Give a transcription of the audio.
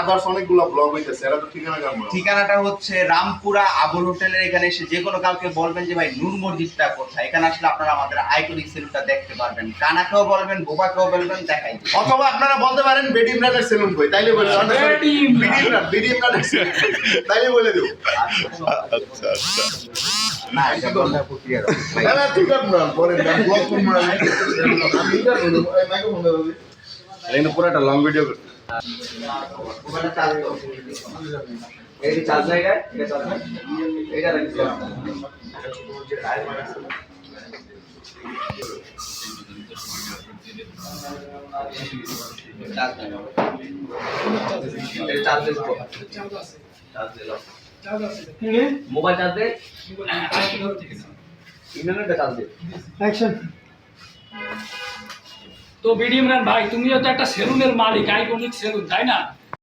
Others অনেকগুলো blog হইতেছে এরা তো ঠিকানা জানব ঠিকানাটা হচ্ছে রামপুরা আবুল হোটেলের এখানে এসে যে কোনো কাউকে বলবেন যে ভাই নূর মসজিদটা কোথায় এখানে আসলে আপনারা আমাদের আইকনিক সেলুনটা দেখতে পারবেন কানাকেও বলবেন বোবাকেও বলবেন দেখাই অথবা আপনারা বলতে পারেন বেডি ইমরানের সেলুন বই তাইলে বলে বেডি ইমরান। বেডি ইমরানের সেলুন তাইলে বলে দেবো আচ্ছা আচ্ছা না এটা বললে প্রক্রিয়া না না ঠিক আছে না পরে ব্লগ করব না আমি এটা বলব মাইক্রোফোন দেবো কিন্তু পুরো একটা লং ভিডিও করতে। ওখানে চার্জ চার্জ জায়গায়। এটা চার্জ নাই এটা রাখছি চার্জ নাই এটা চার্জ দিতে চার্জ দিলাম মোবাইল চার্জ দে ইন্টারনেটটা চার্জ দে অ্যাকশন তো বিডি ইমরান ভাই তুমিও তো একটা সেলুনের মালিক আইকনিক সেলুন তাই না?